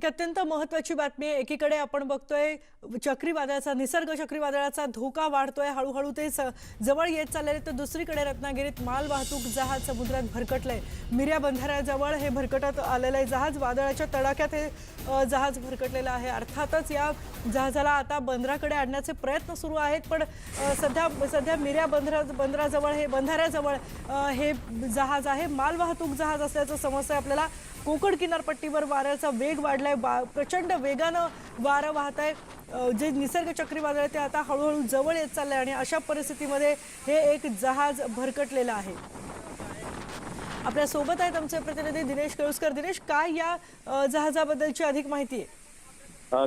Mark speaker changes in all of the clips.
Speaker 1: एक अत्यंत महत्वाची बातमी आहे. एकीकडे आपण बघतोय चक्रीवादळाचा निसर्ग चक्रीवादळाचा धोका वाढतोय. हळूहळू ते स- जवळ येत चाललेले तर दुसरीकडे रत्नागिरीत माल वाहतूक जहाज समुद्रात भरकटलंय. मिऱ्या बंधाऱ्याजवळ हे भरकटत आलेलं आहे जहाज. वादळाच्या तडाख्यात हे जहाज भरकटलेलं आहे. अर्थातच या जहाजाला आता बंदराकडे आणण्याचे प्रयत्न सुरू आहेत. पण सध्या सध्या मिऱ्या बंदरा बंदराजवळ हे बंधाऱ्याजवळ हे जहाज आहे. माल वाहतूक जहाज असल्याचं समस्या आपल्याला. कोकण किनारपट्टीवर वाऱ्याचा वेग वाढलाय. बा प्रचंड वेगानं वारं वाहत आहे जे निसर्ग चक्रीवादळ आहे ते आता हळूहळू जवळ येत चाललंय आणि अशा परिस्थितीमध्ये हे एक जहाज भरकटलेलं आहे. आपल्यासोबत आहेत आमचे प्रतिनिधी दिनेश केळुसकर. दिनेश काय या जहाजाबद्दलची अधिक माहिती आहे?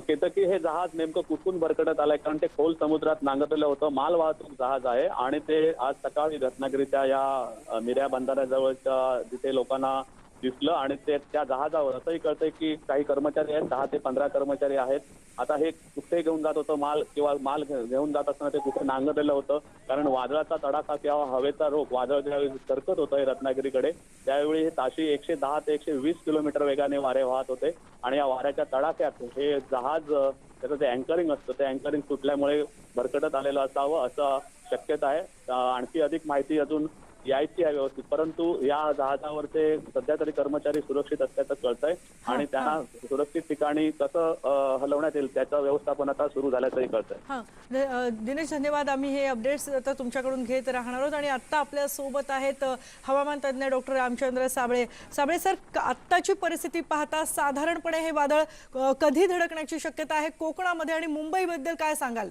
Speaker 2: केतकी हे जहाज नेमकं कुठून भरकटत आलंय? कारण ते खोल समुद्रात नांगरलेलं होतं. माल वाहतूक जहाज आहे आणि ते आज सकाळी रत्नागिरीच्या या अ, मिऱ्या बंधाऱ्याजवळच्या जिथे लोकांना दिसलं आणि ते त्या जहाजावर असंही कळतंय की काही कर्मचारी आहेत दहा ते पंधरा कर्मचारी आहेत. आता हे कुठे घेऊन जात होतं माल किंवा माल घे- घेऊन जात असताना ते कुठे नांगरलेलं होतं? कारण वादळाचा तडाखा किंवा हवेचा रोग वादळ ज्यावेळी सरकत होतं हे रत्नागिरीकडे त्यावेळी हे ताशी एकशे दहा ते एकशे वीस किलोमीटर वेगाने वारे वाहत होते. आणि या वाऱ्याच्या तडाख्यात हे जहाज त्याचं जे अँकरिंग असतं ते अँकरिंग सुटल्यामुळे भरकटत आलेलं असावं असं शक्यता आहे. आणखी अधिक माहिती अजून यायची आहे व्यवस्थित. परंतु या जहाजावरचे सध्या तरी कर्मचारी सुरक्षित असल्याचं कळतंय आणि त्यांना सुरक्षित ठिकाणी कसं हलवण्यात येईल त्याचं व्यवस्थापन आता सुरू झाल्याचंही कळतंय.
Speaker 1: हां. दिनेश धन्यवाद. आम्ही हे अपडेट्स आता तुमच्याकडून घेत राहणार आहोत आणि आत्ता आपल्यासोबत आहेत हवामान तज्ज्ञ डॉक्टर रामचंद्र साबळे. साबळे सर आत्ताची परिस्थिती पाहता साधारणपणे हे वादळ कधी धडकण्याची शक्यता आहे? कोकणामध्ये आणि मुंबईबद्दल काय सांगाल?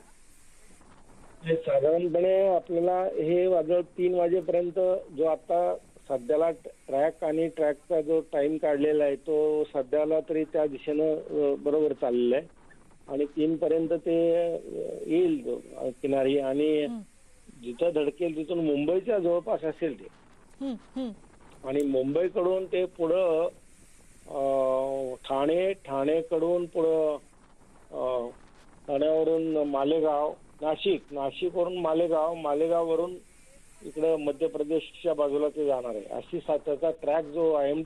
Speaker 3: साधारणपणे आपल्याला हे वादळ तीन वाजेपर्यंत जो आता सध्याला ट्रॅक आणि ट्रॅकचा जो टाइम काढलेला आहे तो सध्याला तरी त्या दिशेनं बरोबर चाललेला आहे. आणि तीन पर्यंत ते येईल किनारी आणि जिथं धडकेल तिथून मुंबईच्या जवळपास असेल ते. आणि मुंबईकडून ते पुढं ठाणे ठाणेकडून पुढं ठाण्यावरून मालेगाव नाशिक नाशिकवरून मालेगाव मालेगाववरून इकडं मध्य प्रदेशच्या बाजूला ते जाणार आहे. अशी त्याचा ट्रॅक जो आय एम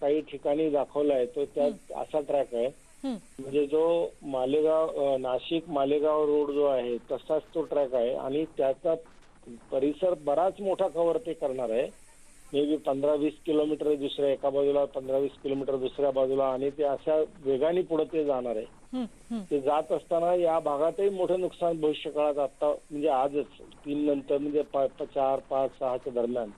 Speaker 3: काही ठिकाणी दाखवला आहे तो त्या असा ट्रॅक आहे. म्हणजे जो मालेगाव नाशिक मालेगाव रोड जो आहे तसाच तो ट्रॅक आहे. आणि त्याचा परिसर बराच मोठा कव्हर ते करणार आहे. मे बी पंधरा वीस किलोमीटर दुसऱ्या एका बाजूला पंधरा वीस किलोमीटर दुसऱ्या बाजूला आणि ते अशा वेगाने पुढे ते जाणार आहे. ते जात असताना या भागातही मोठं नुकसान भविष्य काळात आता म्हणजे आजच तीन नंतर म्हणजे चार पाच सहाच्या दरम्यान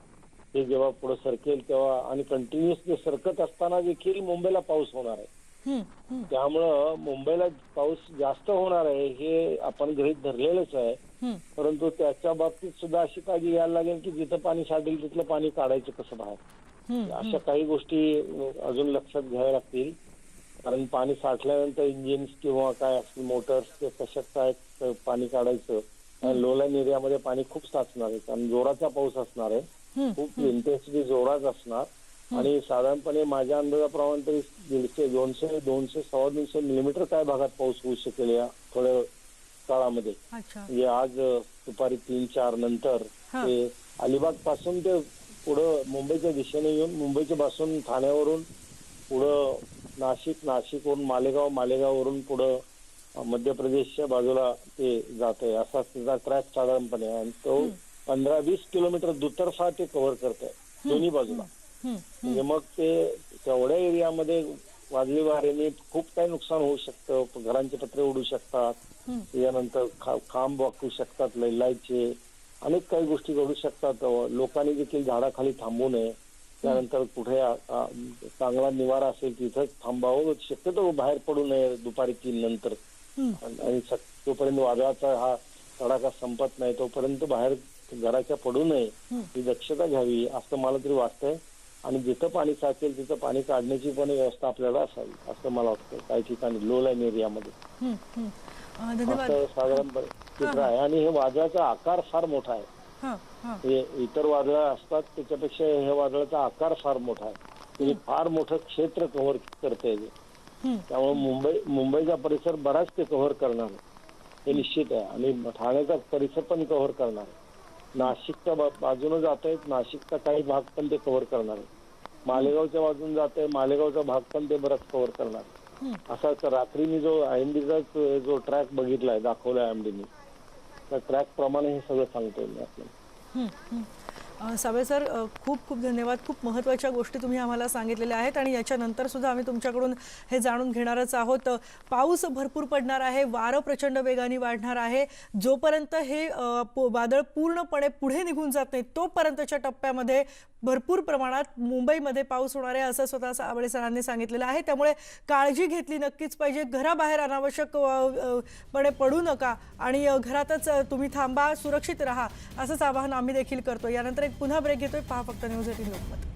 Speaker 3: ते जेव्हा पुढे सरकेल तेव्हा आणि कंटिन्युअस ते सरकत असताना देखील मुंबईला पाऊस होणार आहे. त्यामुळं मुंबईला पाऊस जास्त होणार आहे हे आपण गृहीत धरलेलंच आहे. परंतु त्याच्या बाबतीत सुद्धा अशी काळजी घ्यायला लागेल की जिथं पाणी साठेल तिथलं पाणी काढायचं कसं बाहेर. अशा काही गोष्टी अजून लक्षात घ्याव्या लागतील. कारण पाणी साठल्यानंतर इंजिन्स किंवा काय असतील मोटर्स ते कशात काय पाणी काढायचं. कारण लो लाईन एरियामध्ये पाणी खूप साचणार आहे. कारण जोराचा पाऊस असणार आहे. खूप इंटेन्सिटी जोरात असणार. आणि साधारणपणे माझ्या अंदाजाप्रमाणे तरी दीडशे दोनशे दोनशे सव्वा दोनशे मिलीमीटर काय भागात पाऊस होऊ शकेल या थोड्या काळामध्ये. म्हणजे आज दुपारी तीन चार नंतर. ते अलिबागपासून ते पुढं मुंबईच्या दिशेने येऊन मुंबईच्या पासून ठाण्यावरून पुढं नाशिक नाशिकवरून मालेगाव मालेगाववरून पुढं मध्य प्रदेशच्या बाजूला ते जात आहे. असा त्याचा ट्रॅक साधारणपणे. आणि तो पंधरा वीस किलोमीटर दुतर्फा ते कव्हर करत आहे. दोन्ही बाजूला. म्हणजे मग ते तेवढ्या एरियामध्ये वादळी वाऱ्याने खूप काही नुकसान होऊ शकतं. घरांचे पत्रे उडू शकतात. त्याच्यानंतर खांब वाकू शकतात लाईटचे. अनेक काही गोष्टी घडू शकतात. लोकांनी देखील झाडाखाली थांबू नये. त्यानंतर कुठे चांगला निवारा असेल तिथं थांबावं. शक्यतो बाहेर पडू नये दुपारी तीन नंतर. आणि जोपर्यंत वादळाचा हा तडाखा संपत नाही तोपर्यंत बाहेर घराच्या पडू नये.
Speaker 1: ही
Speaker 3: दक्षता घ्यावी असं मला तरी वाटतंय. आणि जिथं पाणी साचेल तिथं पाणी काढण्याची पण व्यवस्था आपल्याला असावी असं मला वाटतं. काही ठिकाणी लो लाईन एरियामध्ये असं साधारणपणे चित्र आहे. आणि हे वादळाचा आकार फार मोठा आहे. इतर वादळ असतात त्याच्यापेक्षा हे वादळाचा आकार फार मोठा आहे. हे फार मोठं क्षेत्र कव्हर करते
Speaker 1: हं.
Speaker 3: त्यामुळे मुंबई मुंबईचा परिसर बराच ते कव्हर करणार आहे. हे निश्चित आहे. आणि ठाण्याचा परिसर पण कव्हर करणार आहे. नाशिकच्या बाजूने जात आहेत नाशिकचा काही भाग पण ते कव्हर करणार आहे. मालेगावच्या बाजून जात आहे मालेगावचा भाग पण ते बराच कव्हर करणार. असाच रात्री मी जो आयएमडीचाच जो ट्रॅक बघितलाय दाखवलाय आयएमडीने. त्या ट्रॅक प्रमाणे हे सगळं सांगतोय मी आपल्याला.
Speaker 1: सावे सर खूप खूप धन्यवाद. खूप महत्त्वाच्या गोष्टी तुम्ही आम्हाला सांगितलेल्या आहेत आणि याच्यानंतर सुद्धा आम्ही तुमच्याकडून हे जाणून घेणारच आहोत. पाऊस भरपूर पडणार आहे वारं प्रचंड वेगाने वाढणार आहे. जोपर्यंत हे पो- वादळ पूर्णपणे पुढे निघून जात नाही तोपर्यंतच्या टप्प्यामध्ये भरपूर प्रमाणात मुंबईमध्ये पाऊस होणार आहे असं स्वतः साबळे सरांनी सांगितलेलं आहे. त्यामुळे काळजी घेतली नक्कीच पाहिजे. घराबाहेर अनावश्यक पणे पडू नका आणि घरातच तुम्ही थांबा सुरक्षित राहा असंच आवाहन आम्ही देखील करतो. यानंतर एक पुन्हा ब्रेक घेतोय. पहा फक्त न्यूज एटीन लोकमत.